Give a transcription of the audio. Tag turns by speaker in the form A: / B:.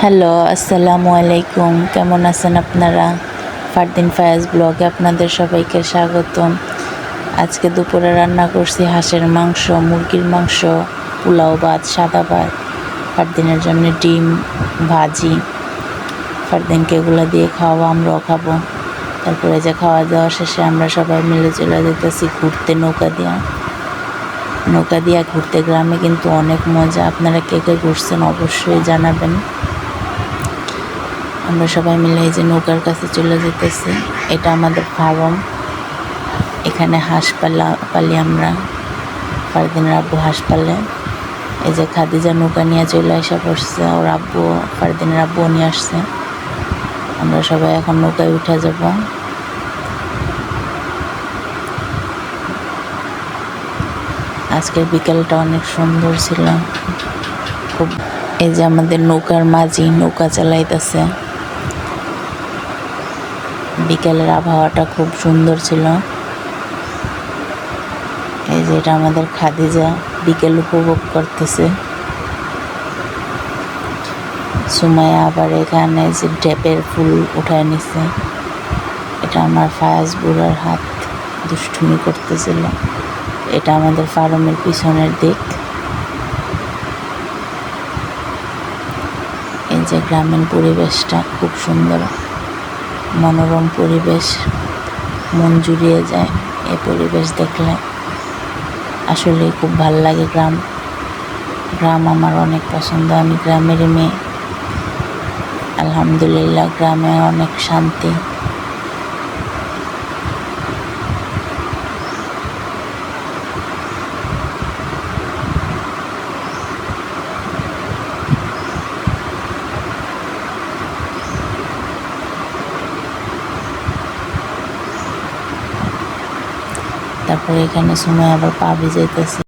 A: Hello আসসালামু আলাইকুম কেমন আছেন আপনারা? ফারদিন ফায়াজ ব্লগে আপনাদের সবাইকে স্বাগতম। আজকে দুপুরে রান্না করছি হাঁসের মাংস, মুরগির মাংস, পোলাও ভাত, সাদা ভাত, ফারদিনের জন্য ডিম, ভাজি। ফারদিনকে এগুলো দিয়ে খাওয়াবো, আমরাও খাব। তারপরে যে খাওয়া দাওয়া শেষে আমরা সবাই মিলে চলে যেতেছি ঘুরতে নৌকা দিয়া। নৌকা দিয়া ঘুরতে গ্রামে কিন্তু অনেক মজা। আপনারা কে কে ঘুরছেন অবশ্যই জানাবেন। আমরা সবাই মিলে এই যে নৌকার কাছে চলে যেতেছি। এটা আমাদের ফার্ম। এখানে হাঁস পালা পালি আমরা। ফারদিনের আব্বু হাঁস পালে। এই যে খাদিজা নৌকা নিয়ে চলে আসা পড়ছে ওর আব্বু, ফারদিনের আব্বু নিয়ে আসছে। আমরা সবাই এখন নৌকায় উঠে যাব। আজকের বিকেলটা অনেক সুন্দর ছিল। খুব এই যে আমাদের নৌকার মাঝি নৌকা চালাইতেছে। বিকেলের আবহাওয়াটা খুব সুন্দর ছিল। এই যে এটা আমাদের খাদিজা বিকেল উপভোগ করতেছে। সুমাইয়া আবার এখানে যে ডেপের ফুল উঠায় নিছে। এটা আমার ফায়াজ বুড়ার হাত দুষ্টুমি করতেছিল। এটা আমাদের ফার্মের পিছনের দিক। এই যে গ্রামীণ পরিবেশটা খুব সুন্দর। মনোরম পরিবেশ, মন জুড়িয়ে যায় এই পরিবেশ দেখলে। আসলেই খুব ভালো লাগে গ্রাম। গ্রাম আমার অনেক পছন্দ। আমি গ্রামের মেয়ে। আলহামদুলিল্লাহ, গ্রামে অনেক শান্তি। তারপরে এখানে সময় আবার পা ভিজাইতেছে